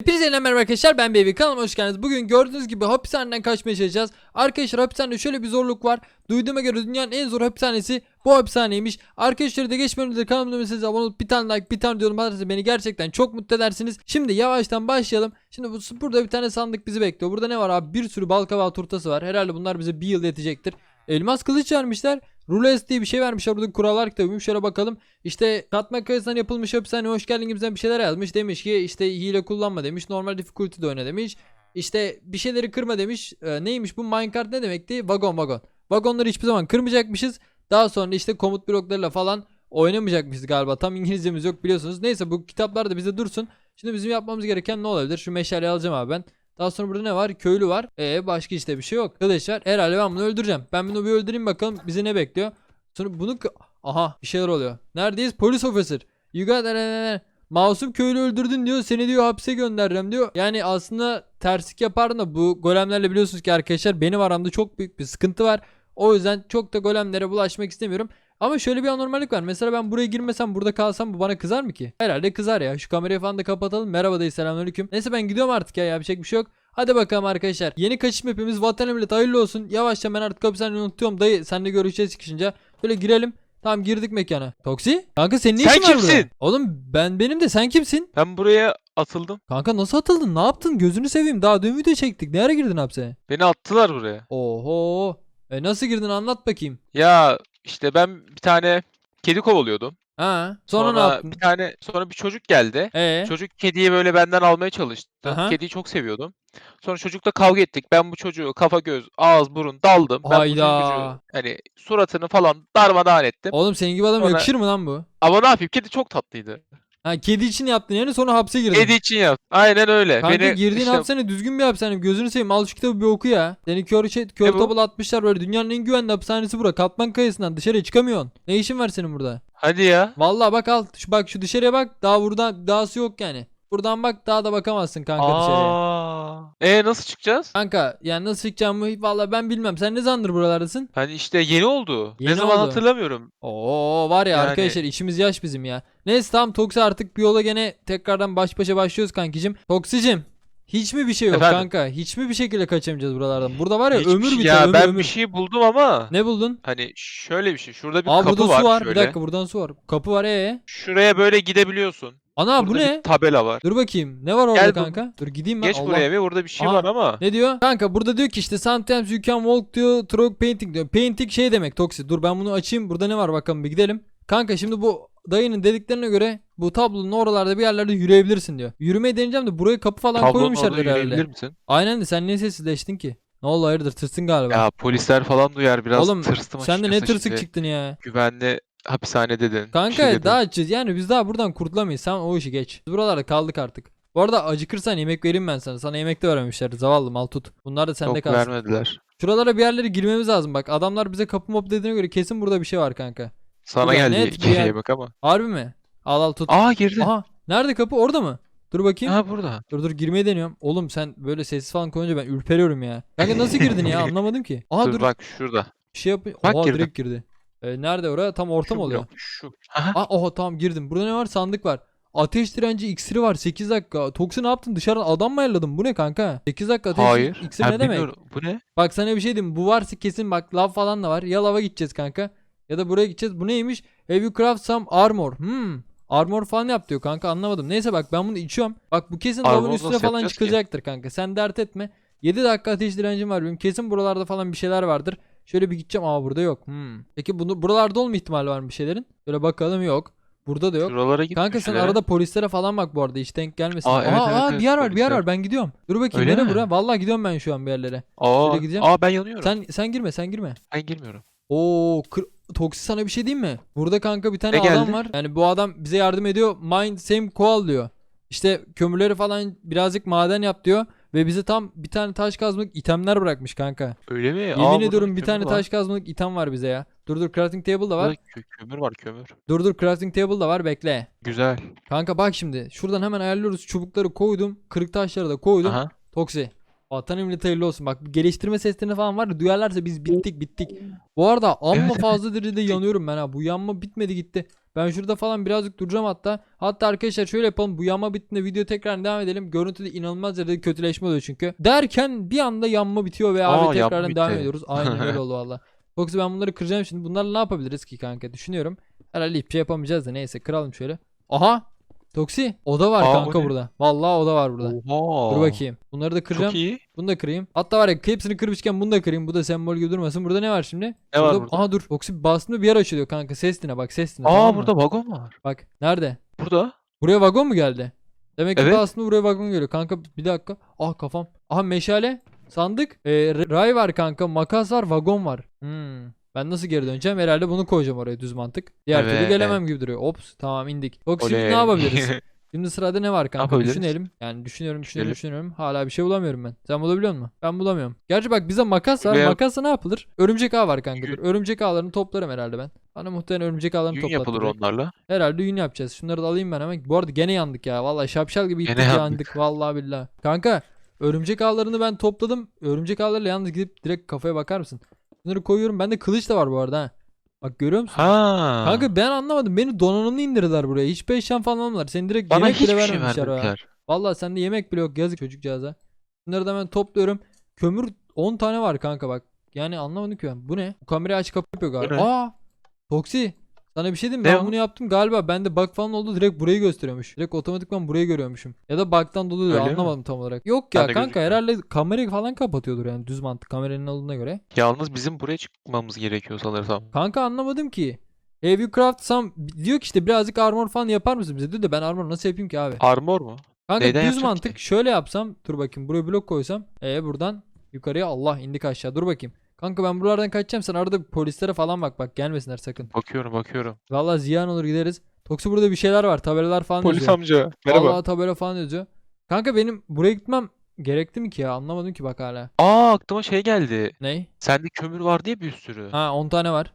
Hepinize yeniden merhaba arkadaşlar ben Baby kanalıma hoş geldiniz. Bugün gördüğünüz gibi hapishaneden kaçmaya çalışacağız. Arkadaşlar hapishanede şöyle bir zorluk var. Duyduğuma göre dünyanın en zor hapishanesi bu hapishaneymiş. Arkadaşlar da geçmeden önce kanalıma abone olup bir tane like bir tane diyorum atarsanız beni gerçekten çok mutlu edersiniz. Şimdi yavaştan başlayalım. Şimdi bu, burada bir tane sandık bizi bekliyor. Burada ne var abi? Bir sürü bal kabağı turtası var. Herhalde bunlar bize bir yıl yetecektir. Elmas kılıç vermişler. Rules diye bir şey vermişler. Burada kurallar kitabıymış. Şöyle bakalım. İşte katma kayasından yapılmış hapishane hoş geldin gibisinden bir şeyler yazmış. Demiş ki işte hile kullanma demiş. Normal difficulty de oyna demiş. İşte bir şeyleri kırma demiş. Ee, neymiş bu minecart ne demekti? Vagon vagon. Vagonları hiçbir zaman kırmayacakmışız. Daha sonra işte komut bloklarıyla falan oynamayacakmışız galiba. Tam İngilizcemiz yok biliyorsunuz. Neyse bu kitaplar da bize dursun. Şimdi bizim yapmamız gereken ne olabilir? Şu meşaleyi alacağım abi ben. Daha sonra burada ne var? Köylü var. Ee başka işte bir şey yok. Arkadaşlar herhalde ben bunu öldüreceğim. Ben bunu bir öldüreyim bakalım bizi ne bekliyor. Sonra bunu... Aha bir şeyler oluyor. Neredeyiz? Polis officer. You got Masum köylü öldürdün diyor. Seni diyor hapse göndereceğim diyor. Yani aslında terslik yapardım da bu golemlerle biliyorsunuz ki arkadaşlar benim aramda çok büyük bir sıkıntı var. O yüzden çok da golemlere bulaşmak istemiyorum. Ama şöyle bir anormallik var. Mesela ben buraya girmesem burada kalsam bu bana kızar mı ki? Herhalde kızar ya. Şu kamerayı falan da kapatalım. Merhaba dayı selamünaleyküm. Neyse ben gidiyorum artık ya. Yapacak bir şey yok. Hadi bakalım arkadaşlar. Yeni kaçış mapimiz vatan millet hayırlı olsun. Yavaşça ben artık hapishaneyi unutuyorum. Dayı seninle görüşeceğiz çıkışınca. Böyle girelim. Tamam girdik mekana. Toksi? Kanka senin ne Sen işin var burada? kimsin? Oğlum ben benim de sen kimsin? Ben buraya atıldım. Kanka nasıl atıldın? Ne yaptın? Gözünü seveyim. Daha dün video çektik. Ne ara girdin hapse? Beni attılar buraya. Oho. E nasıl girdin anlat bakayım. Ya işte ben bir tane kedi kovalıyordum. Ha. Sonra, ne yaptın? bir tane sonra bir çocuk geldi. Ee? Çocuk kediyi böyle benden almaya çalıştı. Aha. Kediyi çok seviyordum. Sonra çocukla kavga ettik. Ben bu çocuğu kafa göz, ağız, burun daldım. Ben bu Hayda. çocuğu hani suratını falan darmadağın ettim. Oğlum senin gibi adam Sonra- yakışır mı lan bu? Ama ne yapayım? Kedi çok tatlıydı. Ha kedi için yaptın yani sonra hapse girdin. Kedi için yap. Aynen öyle. Kanka Beni girdiğin işte- hapishane düzgün bir hapishane. Gözünü seveyim al şu kitabı bir oku ya. Seni kör, şey, kör Ne bu? topal atmışlar böyle. Dünyanın en güvenli hapishanesi bura. Katman kayasından dışarıya çıkamıyorsun. Ne işin var senin burada? Hadi ya. Vallahi bak al. Şu, bak şu dışarıya bak. Daha buradan dahası yok yani. Buradan bak daha da bakamazsın kanka dışarıya. Aa. E nasıl çıkacağız? Kanka yani nasıl çıkacağımı vallahi ben bilmem. Sen ne zamandır buralardasın? Hani işte yeni oldu. Yeni ne zaman oldu. hatırlamıyorum. Oo var ya Yani- arkadaşlar işimiz yaş bizim ya. Neyse tamam Toksi artık bir yola gene tekrardan baş başa başlıyoruz kankicim. Toksicim hiç mi bir şey yok Efendim? kanka? Hiç mi bir şekilde kaçamayacağız buralardan? Burada var ya Hiçbir ömür şey- biter ya ömür ben ömür. bir şey buldum ama Ne buldun? hani şöyle bir şey. Şurada bir Aa kapı burada var, su var. şöyle. Bir dakika buradan su var. Kapı var ee. Şuraya böyle gidebiliyorsun. Ana bu Burada ne? bir tabela var. Dur bakayım. Ne var orada Gel bu- kanka? Dur gideyim ben. Geç Allah. buraya bir burada bir şey Aa. var ama. Ne diyor? Kanka burada diyor ki işte sometimes you can walk diyor through painting diyor. Painting şey demek toksi. Dur ben bunu açayım. Burada ne var bakalım bir gidelim. Kanka şimdi bu dayının dediklerine göre bu tablonun oralarda bir yerlerde yürüyebilirsin diyor. Yürümeyi deneyeceğim de buraya kapı falan Tablonun koymuşlar orada herhalde. yürüyebilir misin? Aynen de sen niye sessizleştin ki? Ne oldu hayırdır tırsın galiba. Ya polisler falan duyar biraz Oğlum tırstım sen de ne açıkçası tırsık şimdi. çıktın ya. Güvenli hapishane dedin. Kanka şey dedin. daha açız yani biz daha buradan kurtulamayız. Sen o işi geç. Biz buralarda kaldık artık. Bu arada acıkırsan yemek vereyim ben sana. Sana yemek de vermemişler. Zavallı mal tut. Bunlar da sende Yok kalsın. vermediler. Şuralara bir yerlere girmemiz lazım bak. Adamlar bize kapı mop dediğine göre kesin burada bir şey var kanka. Sana Burada geldi net bir yer- yemek ama. Harbi mi? Al al tut. Aa girdi. Aha. Nerede kapı? Orada mı? Dur bakayım. Ha burada. Dur dur girmeyi deniyorum. Oğlum sen böyle sessiz falan koyunca ben ürperiyorum ya. Kanka nasıl girdin ya? Anlamadım ki. Aha dur. dur, bak şurada. Bir şey yap. Bak Oha girdim. direkt girdi. Ee, nerede oraya? Tam orta mı oluyor? blok, Şu. Aha. Aa oha tamam girdim. Burada ne var? Sandık var. Ateş direnci iksiri var 8 dakika. Toksi ne yaptın? Dışarıdan adam mı ayarladın? Bu ne kanka? 8 dakika ateş Hayır. iksiri Ha, ne demek? bilmiyorum. Bu ne? Bak sana bir şey diyeyim. Bu varsa kesin bak lav falan da var. Ya lava gideceğiz kanka. Ya da buraya gideceğiz. Bu neymiş? Have you craft some armor? Hmm. Armor falan yap diyor kanka anlamadım. Neyse bak ben bunu içiyorum. Bak bu kesin lavın üstüne falan yapacağız ki? çıkacaktır kanka. Sen dert etme. 7 dakika ateş direncim var benim. Kesin buralarda falan bir şeyler vardır. Şöyle bir gideceğim. Aa burada yok. Hmm. Peki bunu buralarda olma ihtimali var mı bir şeylerin? Böyle bakalım yok. Burada da yok. Şuralara git. Kanka sen arada polislere falan bak bu arada hiç denk gelmesin. Aa, evet, aa, evet, aa, evet, bir yer var bir yer var ben gidiyorum. Dur bakayım Öyle nereye mi? bura? Vallahi gidiyorum ben şu an bir yerlere. Aa, Şöyle gideceğim. aa ben yanıyorum. Sen sen girme sen girme. Ben girmiyorum. Oo kır- Toksi sana bir şey diyeyim mi? Burada kanka bir tane Ne adam geldi? var. Yani bu adam bize yardım ediyor. Mind same coal diyor. İşte kömürleri falan birazcık maden yap diyor. Ve bize tam bir tane taş kazmalık itemler bırakmış kanka. Öyle mi? Yemin ediyorum bir tane taş kazmalık item var bize ya. Dur dur crafting table da var. kömür var kömür. Dur dur crafting table da var bekle. Güzel. Kanka bak şimdi şuradan hemen ayarlıyoruz. Çubukları koydum. Kırık taşları da koydum. Aha. Toksi. Vatan emniyeti hayırlı olsun. Bak geliştirme seslerini falan var ya duyarlarsa biz bittik bittik. Bu arada amma fazla derecede yanıyorum ben ha. Bu yanma bitmedi gitti. Ben şurada falan birazcık duracağım hatta. Hatta arkadaşlar şöyle yapalım. Bu yanma bittiğinde video tekrar devam edelim. Görüntüde inanılmaz derecede kötüleşme oluyor çünkü. Derken bir anda yanma bitiyor ve abi tekrardan devam ediyoruz. Aynen öyle oldu valla. Yoksa ben bunları kıracağım şimdi. Bunlarla ne yapabiliriz ki kanka? Düşünüyorum. Herhalde hiçbir şey yapamayacağız da neyse kıralım şöyle. Aha! Toksi. Oda var Aa, o kanka ne? burada. Vallahi oda var burada. Oha. Dur bakayım. Bunları da kıracağım. Çok iyi. Bunu da kırayım. Hatta var ya hepsini kırmışken bunu da kırayım. Bu da sembol gibi durmasın. Burada ne var şimdi? Ne var burada? Aha dur. Toksi bastığında bir yer açılıyor kanka. Ses dine bak ses dine. Aa tamam mı? burada vagon var. Bak nerede? Burada. Buraya vagon mu geldi? Demek ki Evet. aslında buraya vagon geliyor. Kanka bir dakika. Ah kafam. Aha meşale. Sandık. Ee, ray var kanka. Makas var. Vagon var. Hmm. Ben nasıl geri döneceğim? Herhalde bunu koyacağım oraya düz mantık. Diğer türlü Evet. gelemem gibi duruyor. Ops tamam indik. Bak şimdi Oley. ne yapabiliriz? Şimdi sırada ne var kanka? yapabiliriz? Düşünelim. Yani düşünüyorum, düşünüyorum, düşünüyorum. Hala bir şey bulamıyorum ben. Sen bulabiliyor musun? Ben bulamıyorum. Gerçi bak bize makas var. Veya- Makasla ne yapılır? Örümcek ağ var kanka. Yün. Dur. Örümcek ağlarını toplarım herhalde ben. Bana muhtemelen örümcek ağlarını Gün toplattı. yapılır onlarla. Herhalde yün yapacağız. Şunları da alayım ben hemen. Bu arada gene yandık ya. Vallahi şapşal gibi Gene yandık. yandık. Vallahi billahi. Kanka örümcek ağlarını ben topladım. Örümcek ağlarıyla yalnız gidip direkt kafaya bakar mısın? Bunları koyuyorum. Bende kılıç da var bu arada ha. Bak görüyor musun? Ha. Kanka ben anlamadım. Beni donanımlı indirdiler buraya. Hiç eşyan falan almadılar. Seni direkt bana yemek hiçbir bile şey vermemişler vermediler. Vallahi sende yemek bile yok. Yazık çocukcağıza. Bunları da ben topluyorum. Kömür 10 tane var kanka bak. Yani anlamadım ki ben. Bu ne? Bu kamerayı aç kapı yapıyor galiba. ne? Aa! Toksi. Sana bir şey diyeyim mi? Ben bunu yaptım galiba. Bende bug falan oldu. Direkt burayı gösteriyormuş. Direkt otomatikman burayı görüyormuşum. Ya da bug'dan dolayı Öyle mi? anlamadım tam olarak. Yok ya kanka gözükmüyor. herhalde kamerayı falan kapatıyordur yani düz mantık kameranın olduğuna göre. Yalnız bizim buraya çıkmamız gerekiyor sanırsam. Kanka anlamadım ki. Have you craft some diyor ki işte birazcık armor falan yapar mısın bize? Diyor da ben armor nasıl yapayım ki abi? Armor mu? Kanka Neyden düz yapacağım mantık ki? şöyle yapsam dur bakayım buraya blok koysam e buradan yukarıya Allah indik aşağı dur bakayım. Kanka ben buralardan kaçacağım sen arada polislere falan bak bak gelmesinler sakın. Bakıyorum bakıyorum. Vallahi ziyan olur gideriz. Toksu burada bir şeyler var tabelalar falan Polis yazıyor. amca. Merhaba. Vallahi tabela falan yazıyor. Kanka benim buraya gitmem gerekti mi ki ya anlamadım ki bak hala. Aa aklıma şey geldi. Ney? Sende kömür var diye bir sürü. Ha 10 tane var.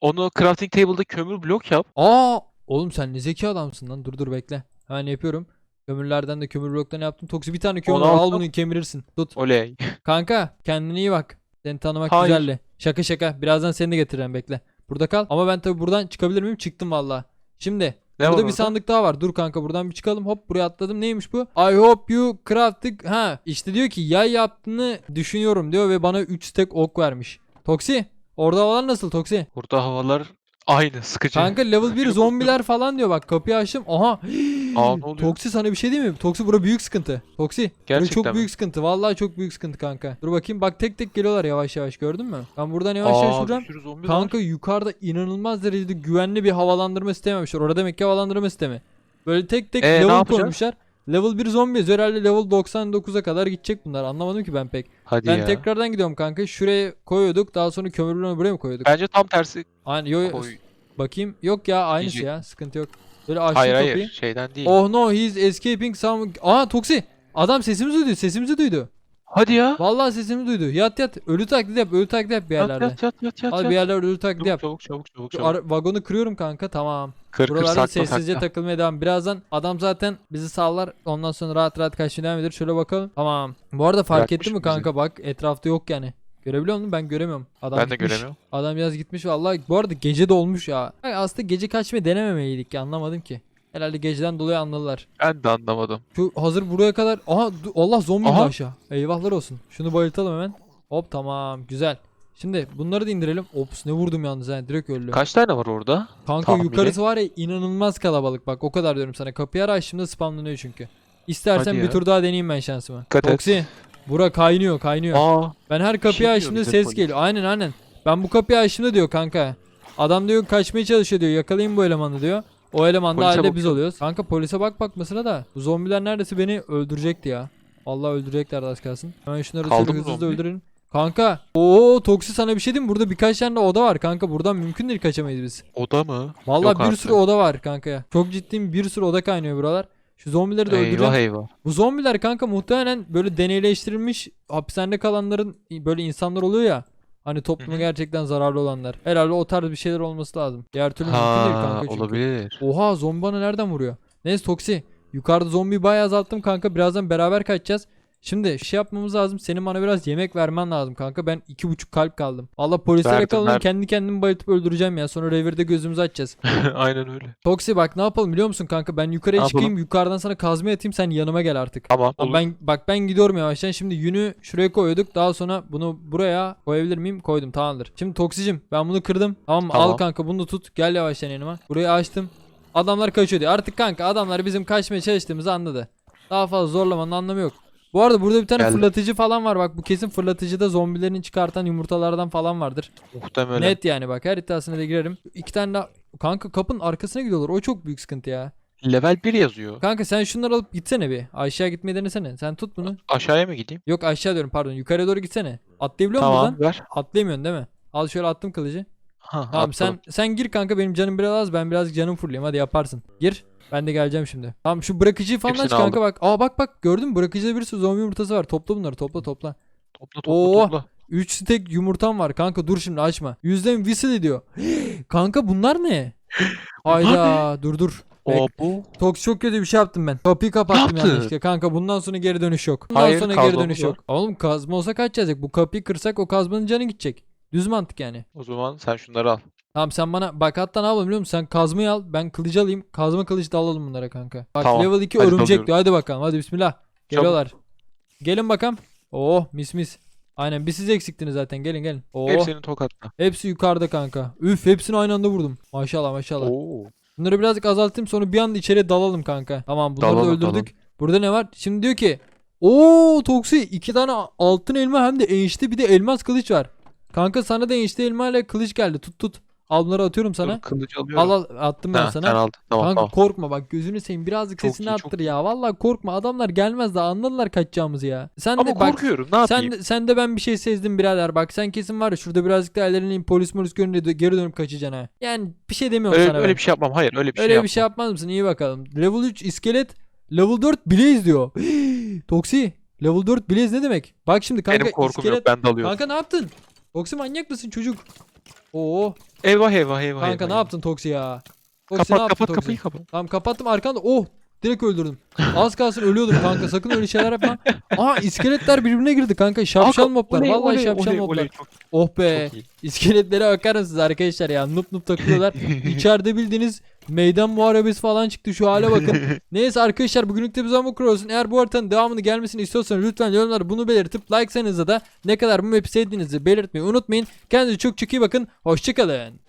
Onu crafting table'da kömür blok yap. Aa oğlum sen ne zeki adamsın lan dur dur bekle. Hemen yapıyorum. Kömürlerden de kömür bloktan yaptım. Toksu bir tane kömür Onu var, al alsam- bunu kemirirsin. Tut. Oley. Kanka kendine iyi bak. Seni tanımak Hayır. güzeldi. Şaka şaka. Birazdan seni de getireceğim bekle. Burada kal. Ama ben tabi buradan çıkabilir miyim? Çıktım valla. Şimdi Ne burada bir orada? sandık daha var. Dur kanka buradan bir çıkalım. Hop buraya atladım. Neymiş bu? I hope you crafted. Ha işte diyor ki yay yaptığını düşünüyorum diyor ve bana 3 stack ok vermiş. Toksi. Orada havalar nasıl Toksi? Burada havalar aynı sıkıcı. Kanka level 1 Çok zombiler falan diyor bak kapıyı açtım. Aha. Aa, ne oluyor? Toksi sana bir şey diyeyim mi? Toksi bura büyük sıkıntı. Toksi. Gerçekten çok mi? büyük sıkıntı. Vallahi çok büyük sıkıntı kanka. Dur bakayım bak tek tek geliyorlar yavaş yavaş gördün mü? Ben buradan yavaş yavaş Aa, vuracağım. bir sürü zombi var. Kanka yukarıda inanılmaz derecede güvenli bir havalandırma sistemi yapmışlar. Orada demek ki havalandırma sistemi. Böyle tek tek Ee, ne level yapacağız? koymuşlar. Level 1 zombi yazıyor. herhalde level 99'a kadar gidecek bunlar. Anlamadım ki ben pek. Hadi ben ya. tekrardan gidiyorum kanka. Şuraya koyuyorduk. Daha sonra kömürlüğünü buraya mı koyuyorduk? Bence tam tersi Aynı yo, koy. bakayım. Yok ya aynısı Gece- ya. Sıkıntı yok. Böyle açtım Hayır kapıyı. hayır şeyden değil. Oh no he's escaping some... Aa Toksi. Adam sesimizi duydu. Sesimizi duydu. Hadi ya. Vallahi sesimizi duydu. Yat yat. Ölü taklidi yap. Ölü taklidi yap bir yerlerde. yat yat yat yat. Hadi yat. bir yerlerde ölü taklidi yap. Çabuk çabuk çabuk çabuk. Ara- vagonu kırıyorum kanka tamam. Kır kır Buralarda sakla sessizce sakla. takılmaya devam. Birazdan adam zaten bizi sağlar. Ondan sonra rahat rahat kaçmaya devam eder. Şöyle bakalım. Tamam. Bu arada fark Bırakmış ettin mi bizi. kanka bak etrafta yok yani. Görebiliyor musun? Ben göremiyorum. Adam Ben de gitmiş. göremiyorum. Adam biraz gitmiş vallahi. Bu arada gece de olmuş ya. Ay, aslında gece kaçmayı denememeliydik ki anlamadım ki. Herhalde geceden dolayı anladılar. Ben de anlamadım. Şu hazır buraya kadar. Aha Allah zombi Aha. aşağı. Eyvahlar olsun. Şunu bayıltalım hemen. Hop tamam güzel. Şimdi bunları da indirelim. Ops ne vurdum yalnız ha direkt öldü. Kaç tane var orada? Kanka tahmini? yukarısı var ya inanılmaz kalabalık bak o kadar diyorum sana. Kapıyı ara açtığımda spamlanıyor çünkü. İstersen bir tur daha deneyeyim ben şansımı. Toksi. Bura kaynıyor kaynıyor. Aa ben her kapıyı şey açtığımda ses polis. geliyor. Aynen aynen. Ben bu kapıyı açtığımda diyor kanka. Adam diyor kaçmaya çalışıyor diyor. Yakalayın bu elemanı diyor. O eleman da Polise halde biz bakıyorum. oluyoruz. Kanka polise bak bak mesela da. Bu zombiler neredeyse beni öldürecekti ya. Vallahi öldüreceklerdi az kalsın. Hemen şunları Kaldı mı hızlı zombi? öldürelim. Kanka. Oo Toksi sana bir şey diyeyim mi? Burada birkaç tane de oda var kanka. Buradan mümkün değil kaçamayız biz. oda mı? Vallahi Yok bir artık. sürü oda var kanka ya. Çok ciddiyim bir sürü oda kaynıyor buralar. Şu zombileri de öldüreceğim. Eyvah eyvah. Bu zombiler kanka muhtemelen böyle deneyleştirilmiş hapishanede kalanların böyle insanlar oluyor ya. Hani topluma Hı hı. gerçekten zararlı olanlar. Herhalde o tarz bir şeyler olması lazım. Diğer türlü mümkün değil kanka çünkü. olabilir. Oha zombi bana nereden vuruyor? Neyse Toksi. Yukarıda zombiyi bayağı azalttım kanka. Birazdan beraber kaçacağız. Şimdi şey yapmamız lazım. Senin bana biraz yemek vermen lazım kanka. Ben iki buçuk kalp kaldım. Allah polisler Verdim. Kendi kendimi bayıltıp öldüreceğim ya. Sonra revirde gözümüzü açacağız. Aynen öyle. Toksi bak ne yapalım biliyor musun kanka? Ben yukarıya Ne çıkayım. Yukarıdan sana kazma atayım. Sen yanıma gel artık. Tamam. Olur. ben bak ben gidiyorum yavaştan. Şimdi yünü şuraya koyduk. Daha sonra bunu buraya koyabilir miyim? Koydum. Tamamdır. Şimdi toksicim. Ben bunu kırdım. Tamam mı? Al Tamam. kanka bunu da tut. Gel yavaştan yanıma. Burayı açtım. Adamlar kaçıyor diyor. Artık kanka adamlar bizim kaçmaya çalıştığımızı anladı. Daha fazla zorlamanın anlamı yok. Bu arada burada bir tane Geldim. fırlatıcı falan var. Bak bu kesin fırlatıcıda zombilerin çıkartan yumurtalardan falan vardır. Muhtemelen. Net yani bak her iddiasına da girerim. İki tane daha kanka kapının arkasına gidiyorlar. O çok büyük sıkıntı ya. Level 1 yazıyor. Kanka sen şunları alıp gitsene bir. Aşağı gitmeyi denesene. Sen tut bunu. Aşağıya mı gideyim? Yok aşağı diyorum pardon. Yukarıya doğru gitsene. Atlayabiliyor musun Tamam buradan? ver. Atlayamıyorsun değil mi? Al şöyle attım kılıcı. Ha, Tamam sen sen gir kanka benim canım biraz az ben birazcık canım fulleyim hadi yaparsın. Gir. Ben de geleceğim şimdi. Tamam şu bırakıcıyı falan aç kanka bak. Aa bak bak gördün mü bırakıcıda bir sürü zombi yumurtası var. Topla bunları topla topla. Topla topla Oo. topla. 3 stek yumurtam var kanka dur şimdi açma. Yüzden whistle ediyor. kanka bunlar ne? Hayda dur dur. Bek- O bu. Toks çok kötü bir şey yaptım ben. Kapıyı kapattım yaptın? yanlışlıkla. Kanka bundan sonra geri dönüş yok. Bundan Hayır, sonra kazma geri dönüş var. yok. Oğlum kazma olsa kaç yazacak? Bu kapıyı kırsak o kazmanın canı gidecek. Düz mantık yani. O zaman sen şunları al. Tamam sen bana bak hatta ne yapalım biliyor musun? Sen kazmayı al ben kılıcı alayım. Kazma kılıç da alalım bunlara kanka. Bak Tamam, level 2 hadi örümcek diyor. Hadi bakalım hadi bismillah. Geliyorlar. Gelin bakalım. Oh mis mis. Aynen bir siz eksiktiniz zaten gelin gelin. Oh hepsi, Hepsini tokatla. yukarıda kanka. Üf hepsini aynı anda vurdum. Maşallah maşallah. Oo. Bunları birazcık azaltayım sonra bir anda içeriye dalalım kanka. Tamam bunları da Dalalım, öldürdük. dalalım. Burada ne var? Şimdi diyor ki Oo Toksi iki tane altın elma hem de enişte bir de elmas kılıç var. Kanka sana da enişte elma ile kılıç geldi. Tut tut. Al bunları atıyorum sana. Dur, kılıç alıyorum. Al al attım ben Ha, sana. Sen aldın. Tamam Kanka tamam. korkma bak gözünü seveyim birazcık Çok sesini iyi, çok arttır ya. Vallahi korkma adamlar gelmez daha anladılar kaçacağımızı ya. Sen Ama de bak korkuyorum. Ne yapayım? sen de, sen de ben bir şey sezdim birader. Bak sen kesin var ya şurada birazcık daha ellerinin polis molis görünce geri dönüp kaçacaksın ha. Yani bir şey demiyorum öyle, sana öyle ben. bir şey yapmam. Hayır öyle bir Öyle şey bir şey yapmaz mısın? İyi bakalım. Level 3 iskelet. Level 4 Blaze diyor. Toksi. Level 4 Blaze ne demek? Bak şimdi kanka Benim korkum iskelet. yok. Ben dalıyorum. Kanka ne yaptın? Toksi manyak mısın çocuk? Oo. Eyvah eyvah eyvah. Kanka eyvah, ne yaptın Toksi ya? Toksi ne Kapat yaptın kapat Toksi? kapıyı kapat. Tamam kapattım arkanda. Oh. Direkt öldürdüm. Az kalsın ölüyordum kanka. Sakın öyle şeyler yapma. Aha iskeletler birbirine girdi kanka. Şapşal moblar. oley, Vallahi oley, şapşal oley, moblar. oley, Çok, Oh be. çok iyi. İskeletlere bakar mısınız arkadaşlar ya? Nup nup takılıyorlar. İçeride bildiğiniz meydan muharebesi falan çıktı şu hale bakın. Neyse arkadaşlar bugünlük de zaman bu kadar olsun. Eğer bu haritanın devamını gelmesini istiyorsanız lütfen yorumlara bunu belirtip like'sanız da ne kadar bu map'i sevdiğinizi belirtmeyi unutmayın. Kendinize çok çok iyi bakın. Hoşçakalın.